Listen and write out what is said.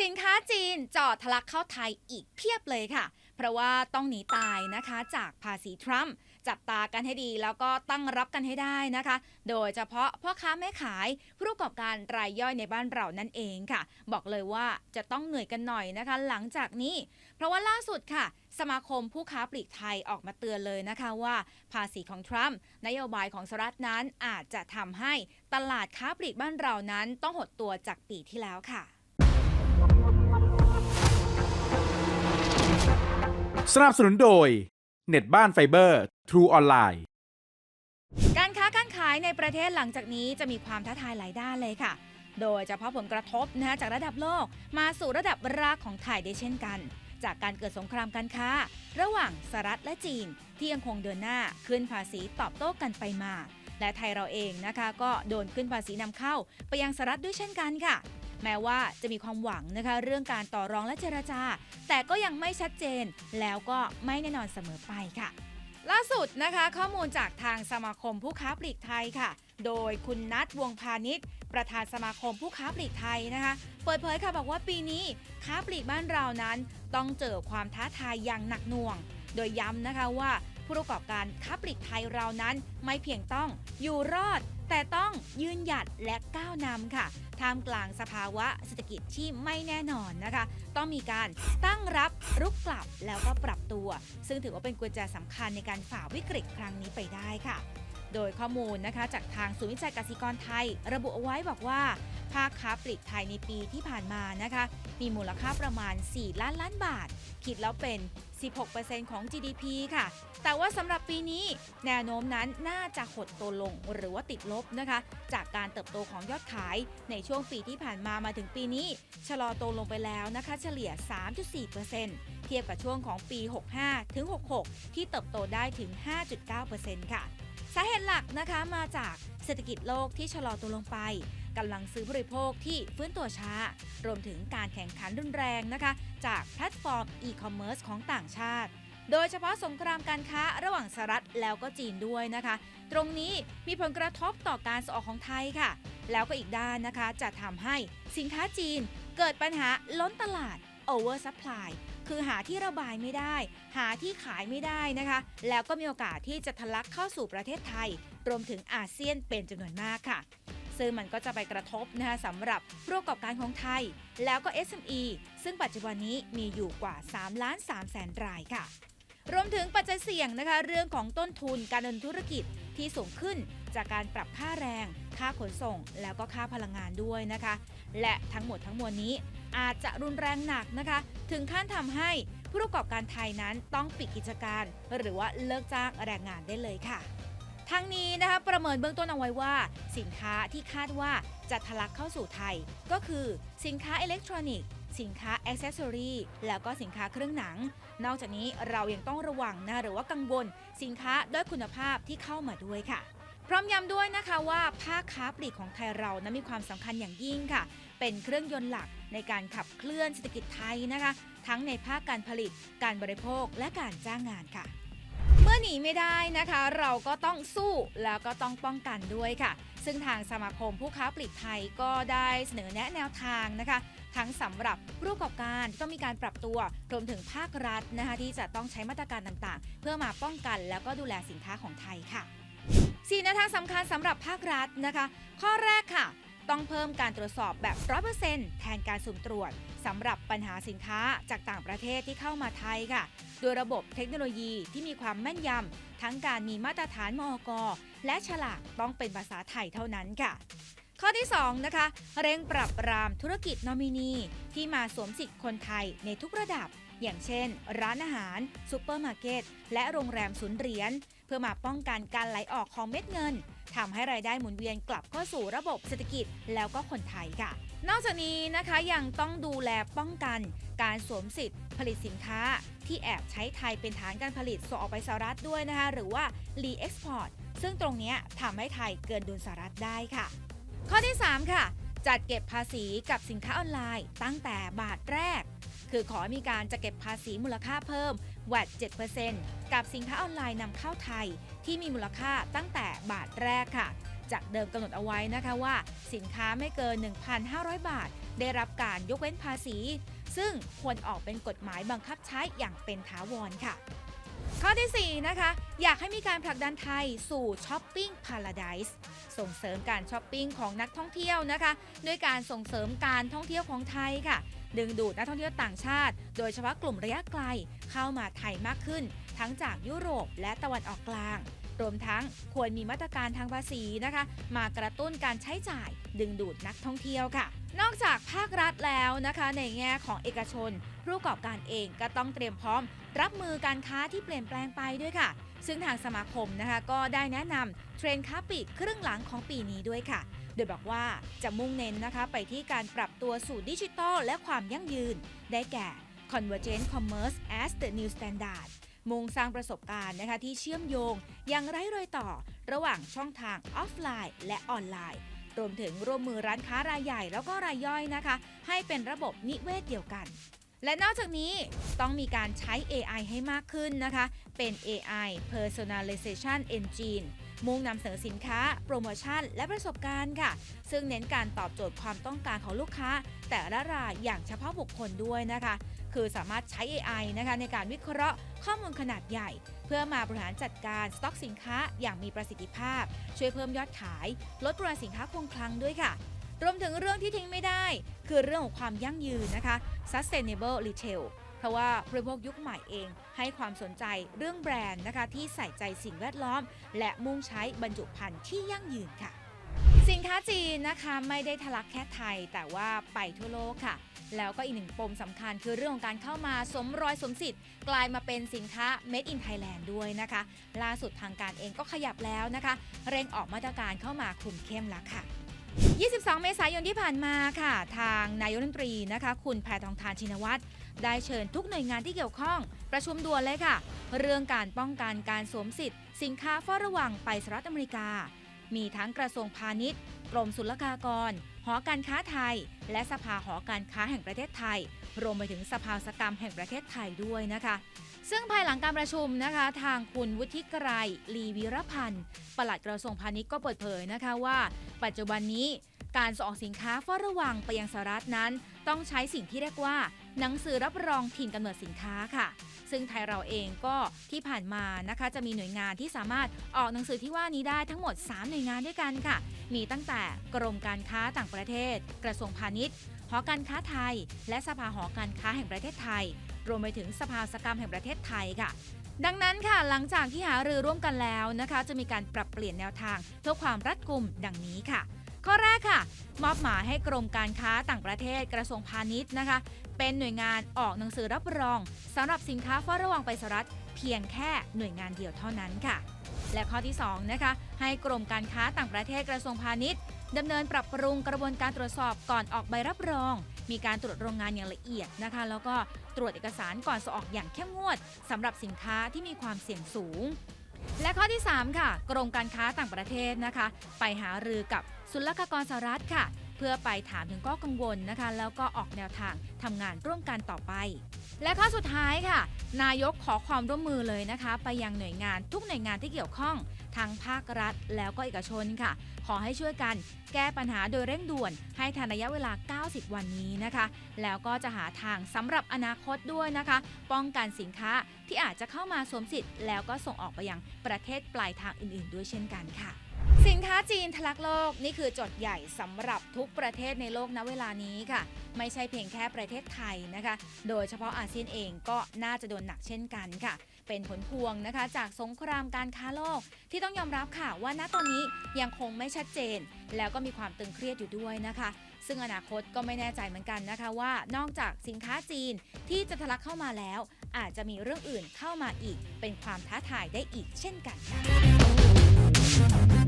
สินค้าจีนจอดทะลักเข้าไทยอีกเพียบเลยค่ะ เพราะว่าต้องหนีตายนะคะจากภาษีทรัมป์จับตากันให้ดีแล้วก็ตั้งรับกันให้ได้นะคะ โดยเฉพาะพ่อค้าแม่ขายผู้ประกอบการรายย่อยในบ้านเรานั่นเองค่ะ บอกเลยว่าจะต้องเหนื่อยกันหน่อยนะคะ หลังจากนี้ เพราะว่าล่าสุดค่ะ สมาคมผู้ค้าปลีกไทยออกมาเตือนเลยนะคะว่า ภาษีของทรัมป์นโยบายของสหรัฐนั้นอาจจะทำให้ตลาดค้าปลีกบ้านเรานั้นต้องหดตัวจากปีที่แล้วค่ะ สนับสนุนโดย เน็ตบ้านไฟเบอร์ True ออนไลน์ การค้าการขายในประเทศหลังจากนี้จะมีความท้าทายหลายด้านเลยค่ะ โดยเฉพาะผลกระทบนะคะจากระดับโลกมาสู่ระดับรากของไทยได้เช่นกัน จากการเกิดสงครามการค้า ระหว่างสหรัฐและจีน ที่ยังคงเดินหน้าขึ้นภาษีตอบโต้กันไปมาและไทยเราเองนะคะ ก็โดนขึ้นภาษีนำเข้าไปยังสหรัฐด้วยเช่นกันค่ะ แม้ว่าจะมีความหวังนะคะเรื่องการต่อรองและเจรจา แต่ก็ยังไม่ชัดเจน แล้วก็ไม่แน่นอนเสมอไปค่ะ ล่าสุดนะคะข้อมูลจากทางสมาคมผู้ค้าปลีกไทยค่ะ โดยคุณนัทวงพาณิชย์ ประธานสมาคมผู้ค้าปลีกไทยนะคะ เปิดเผยค่ะบอกว่าปีนี้ค้าปลีกบ้านเรานั้น ต้องเจอความท้าทายอย่างหนักหน่วง โดยย้ำนะคะว่าผู้ประกอบการค้าปลีกไทยเรานั้น ไม่เพียงต้องอยู่รอด แต่ต้องยืนหยัดและก้าวนำค่ะท่ามกลางสภาวะเศรษฐกิจที่ไม่แน่นอนนะคะ ต้องมีการตั้งรับรุกกลับแล้วก็ปรับตัว ซึ่งถือว่าเป็นกุญแจสำคัญในการฝ่าวิกฤตครั้งนี้ไปได้ค่ะ โดยข้อมูลนะคะจากทางศูนย์วิจัยกสิกรไทย ระบุเอาไว้บอกว่า ภาคค้าปลีกไทยในปีที่ผ่านมานะคะ มีมูลค่าประมาณ 4 ล้านล้านบาท คิดแล้วเป็น 16%ของ GDP ค่ะ แต่ว่าสำหรับปีนี้แนวโน้มนั้นน่าจะหดตัวลงหรือว่าติดลบนะคะ จากการเติบโตของยอดขายในช่วงปีที่ผ่านมามาถึงปีนี้ ชะลอตัวลงไปแล้วนะคะ เฉลี่ย 3.4%เทียบกับช่วงของปี 65ถึง66 ที่เติบโตได้ถึง 5.9%ค่ะ สาเหตุหลักนะคะมาจากเศรษฐกิจโลกที่ชะลอตัวลงไปกำลังซื้อบริโภคที่ฟื้นตัวช้า รวมถึงการแข่งขันรุนแรงนะคะ จากแพลตฟอร์มอีคอมเมิร์ซของต่างชาติ โดยเฉพาะสงครามการค้าระหว่างสหรัฐแล้วก็จีนด้วยนะคะ ตรงนี้มีผลกระทบต่อการส่งออกของไทยค่ะ แล้วก็อีกด้านนะคะจะทำให้สินค้าจีนเกิดปัญหาล้นตลาด over supply คือหาที่ระบายไม่ได้ หาที่ขายไม่ได้นะคะ แล้วก็มีโอกาสที่จะทะลักเข้าสู่ประเทศไทย รวมถึงอาเซียนเป็นจำนวนมากค่ะ ซึ่งมันก็จะไปกระทบนะคะสำหรับผู้ประกอบการของไทย แล้วก็ SME ซึ่งปัจจุบันนี้มีอยู่กว่า3ล้าน3แสนรายค่ะ รวมถึงปัจจัยเสี่ยงนะคะ เรื่องของต้นทุนการดำเนินธุรกิจ ที่สูงขึ้นจากการปรับค่าแรง ค่าขนส่ง แล้วก็ค่าพลังงานด้วยนะคะ และทั้งหมดทั้งมวลนี้อาจจะรุนแรงหนักนะคะ ถึงขั้นทำให้ผู้ประกอบการไทยนั้นต้องปิดกิจการ หรือว่าเลิกจ้างแรงงานได้เลยค่ะทั้งนี้นะคะประเมินเบื้องต้นเอาไว้ว่า สินค้าที่คาดว่าจะทะลักเข้าสู่ไทย ก็คือสินค้าอิเล็กทรอนิกส์ สินค้าอ c เซสซอรีแล้วก็สินค้าเครื่องหนัง นอกจากนี้เรายังต้องระวังนะหรือว่ากังวล สินค้าด้อยคุณภาพที่เข้ามาด้วยค่ะ พร้อมย้ำด้วยนะคะว่าภาคค้าปลีกของไทยเรานั้นมีความสำคัญอย่างยิ่งค่ะ เป็นเครื่องยนต์หลักในการขับเคลื่อนเศรษฐกิจไทยนะคะ ทั้งในภาคการผลิต การบริโภคและการจ้างงานค่ะเมื่อหนีไม่ได้นะคะ เราก็ต้องสู้แล้วก็ต้องป้องกันด้วยค่ะ ซึ่งทางสมาคมผู้ค้าปลีกไทยก็ได้เสนอแนะแนวทางนะคะ ทั้งสำหรับผู้ประกอบการที่ต้องมีการปรับตัวรวมถึงภาครัฐนะคะที่จะต้องใช้มาตรการต่างๆ เพื่อมาป้องกันแล้วก็ดูแลสินค้าของไทยค่ะสี่แนวทางสำคัญสำหรับภาครัฐนะคะ ข้อแรกค่ะ ต้องเพิ่มการตรวจสอบแบบ 100%แทนการสุ่มตรวจสำหรับปัญหาสินค้าจากต่างประเทศที่เข้ามาไทยค่ะ โดยระบบเทคโนโลยีที่มีความแม่นยำทั้งการมีมาตรฐานมอกและฉลากต้องเป็นภาษาไทยเท่านั้นค่ะ ข้อที่ 2 นะคะ เร่งปรับปรามธุรกิจนอมินี ที่มาสวมสิทธิ์คนไทยในทุกระดับ อย่างเช่น ร้านอาหารซูเปอร์มาร์เก็ต และโรงแรมศูนย์เหรียญเพื่อมาป้องกันการไหลออกของเม็ดเงินทำให้รายได้หมุนเวียนกลับเข้าสู่ระบบเศรษฐกิจแล้วก็คนไทยค่ะ นอกจากนี้นะคะยังต้องดูแลป้องกัน การสวมสิทธิ์ ผลิตสินค้า ที่แอบใช้ไทยเป็นฐานการผลิตส่งออกไปสหรัฐด้วยนะคะ หรือว่ารีเอ็กซ์พอร์ตซึ่งตรงนี้ทำให้ไทยเกินดุลสหรัฐได้ค่ะ ข้อที่ 3 ค่ะ จัดเก็บภาษีกับสินค้าออนไลน์ ตั้งแต่บาทแรก คือขอมีการจัดเก็บภาษีมูลค่าเพิ่ม VAT 7%กับสินค้าออนไลน์นำเข้าไทย ที่มีมูลค่าตั้งแต่บาทแรกค่ะ จากเดิมกำหนดเอาไว้นะคะว่า สินค้าไม่เกิน 1,500 บาท ได้รับการยกเว้นภาษี ซึ่งควรออกเป็นกฎหมายบังคับใช้อย่างเป็นถาวรค่ะ ข้อทีสี่ 4 นะคะ อยากให้มีการผลักดันไทยสู่ช้อปปิ้งพาราไดส์ส่งเสริมการช้อปปิ้งของนักท่องเที่ยวนะคะด้วยการส่งเสริมการท่องเที่ยวของไทยค่ะ ดึงดูดนักท่องเที่ยวต่างชาติ โดยเฉพาะกลุ่มระยะไกลเข้ามาไทยมากขึ้น ทั้งจากยุโรปและตะวันออกกลาง รวมทั้งควรมีมาตรการทางภาษีนะคะ มากระตุ้นการใช้จ่าย ดึงดูดนักท่องเที่ยวค่ะ นอกจากภาครัฐแล้วนะคะ ในแง่ของเอกชน ผู้ประกอบการเองก็ต้องเตรียมพร้อม รับมือการค้าที่เปลี่ยนแปลงไปด้วยค่ะ ซึ่งทางสมาคมนะคะก็ได้แนะนำเทรนด์ค้าปลีกครึ่งหลังของปีนี้ด้วยค่ะ โดยบอกว่าจะมุ่งเน้นนะคะไปที่การปรับตัวสู่ดิจิทัลและความยั่งยืน ได้แก่ Convergent Commerce as the New Standard มุ่งสร้างประสบการณ์นะคะที่เชื่อมโยงอย่างไร้รอยต่อ ระหว่างช่องทางออฟไลน์ และออนไลน์ รวมถึงร่วมมือร้านค้ารายใหญ่แล้วก็รายย่อยนะคะ ให้เป็นระบบนิเวศเดียวกัน และนอกจากนี้ต้องมีการใช้ AI ให้มากขึ้นนะคะ เป็น AI Personalization Engine มุ่งนำเสนอสินค้า โปรโมชั่น และประสบการณ์ค่ะ ซึ่งเน้นการตอบโจทย์ความต้องการของลูกค้า แต่ละรายอย่างเฉพาะบุคคลด้วยนะคะ คือสามารถใช้ AI นะคะในการวิเคราะห์ข้อมูลขนาดใหญ่ พื่อมาบริหารจัดการสต็อกสินค้าอย่างมีประสิทธิภาพ ช่วยเพิ่มยอดขาย ลดปริมาณสินค้าคงคลังด้วยค่ะรวมถึงเรื่องที่ทิ้งไม่ได้ คือเรื่องของความยั่งยืนนะคะ sustainable retail เพราะว่าผู้บริโภคยุคใหม่เองให้ความสนใจเรื่องแบรนด์นะคะ ที่ใส่ใจสิ่งแวดล้อม และมุ่งใช้บรรจุภัณฑ์ที่ยั่งยืนค่ะ สินค้าจีนนะคะไม่ได้ทะลักแค่ไทย แต่ว่าไปทั่วโลกค่ะ แล้วก็อีกหนึ่งปมสำคัญคือเรื่องของการเข้ามาสมรอยสมสิทธิ์ กลายมาเป็นสินค้า Made in Thailand ด้วยนะคะ ล่าสุดทางการเองก็ขยับแล้วนะคะ เร่งออกมาตรการเข้ามาคุมเข้มแล้วค่ะ22 เมษายนที่ผ่านมาค่ะ ทางนายกรัฐมนตรีนะคะ คุณแพทองทานชินวัตรได้เชิญทุกหน่วยงานที่เกี่ยวข้อง ประชุมด่วนเลยค่ะ เรื่องการป้องกันการสวมสิทธิ์ สินค้าเฝ้าระวังไปสหรัฐอเมริกา มีทั้งกระทรวงพาณิชย์ กรมศุลกากร หอการค้าไทย และสภาหอการค้าแห่งประเทศไทย รวมไปถึงสภาสกรรมแห่งประเทศไทยด้วยนะคะ ซึ่งภายหลังการประชุมนะคะ ทางคุณวุฒิกรลีวีรพันธ์ปลัดกระทรวงพาณิชย์ก็เปิดเผยนะคะว่า ปัจจุบันนี้การส่งออกสินค้าเฝ้าระวังไปยังสหรัฐนั้น ต้องใช้สิ่งที่เรียกว่า หนังสือรับรองถิ่นกำเนิดสินค้าค่ะ ซึ่งไทยเราเองก็ที่ผ่านมานะคะจะมีหน่วยงานที่สามารถออกหนังสือที่ว่านี้ได้ทั้งหมด 3 หน่วยงานด้วยกันค่ะ มีตั้งแต่กรมการค้าต่างประเทศ กระทรวงพาณิชย์หอการค้าไทย และสภาหอการค้าแห่งประเทศไทย รวมไปถึงสภาสกรรมแห่งประเทศไทยค่ะดังนั้นค่ะหลังจากที่หารือร่วมกันแล้วนะคะ จะมีการปรับเปลี่ยนแนวทางเพื่อความรัดกุมดังนี้ค่ะ ข้อแรกค่ะ มอบหมายให้กรมการค้าต่างประเทศกระทรวงพาณิชย์นะคะ เป็นหน่วยงานออกหนังสือรับรองสำหรับสินค้าเฝ้าระวังไปสหรัฐเพียงแค่หน่วยงานเดียวเท่านั้นค่ะ และข้อที่2นะคะให้กรมการค้าต่างประเทศกระทรวงพาณิชย์ดำเนินปรับปรุงกระบวนการตรวจสอบก่อนออกใบรับรอง มีการตรวจโรงงานอย่างละเอียดนะคะ แล้วก็ตรวจเอกสารก่อนส่งออกอย่างเข้มงวดสำหรับสินค้าที่มีความเสี่ยงสูง และข้อที่ 3 ค่ะ กรมการค้าต่างประเทศนะคะ ไปหารือกับศุลกากรสหรัฐค่ะ เพื่อไปถามถึงข้อกังวลนะคะ แล้วก็ออกแนวทางทำงานร่วมกันต่อไป และข้อสุดท้ายค่ะ นายกขอความร่วมมือเลยนะคะ ไปยังหน่วยงานทุกหน่วยงานที่เกี่ยวข้อง ทั้งภาครัฐแล้วก็เอกชนค่ะ ขอให้ช่วยกันแก้ปัญหาโดยเร่งด่วน ให้ทันระยะเวลา 90 วันนี้นะคะ แล้วก็จะหาทางสำหรับอนาคตด้วยนะคะ ป้องกันสินค้าที่อาจจะเข้ามาสวมสิทธิ์ แล้วก็ส่งออกไปยังประเทศปลายทางอื่น ๆ ด้วยเช่นกันค่ะ สินค้าจีนทะลักโลกนี่คือจทย์ใหญ่สำหรับทุกประเทศในโลกณเวลานี้ค่ะ ไม่ใช่เพียงแค่ประเทศไทยนะคะ โดยเฉพาะอาเซียนเองก็น่าจะโดนหนักเช่นกันค่ะ เป็นผลพวงนะคะ จากสงครามการค้าโลก ที่ต้องยอมรับค่ะว่าณตอนนี้ยังคงไม่ชัดเจน แล้วก็มีความตึงเครียดอยู่ด้วยนะคะ ซึ่งอนาคตก็ไม่แน่ใจเหมือนกันนะคะว่านอกจากสินค้าจีนที่จะทะลักเข้ามาแล้ว อาจจะมีเรื่องอื่นเข้ามาอีก เป็นความท้าทายได้อีกเช่นกันค่ะ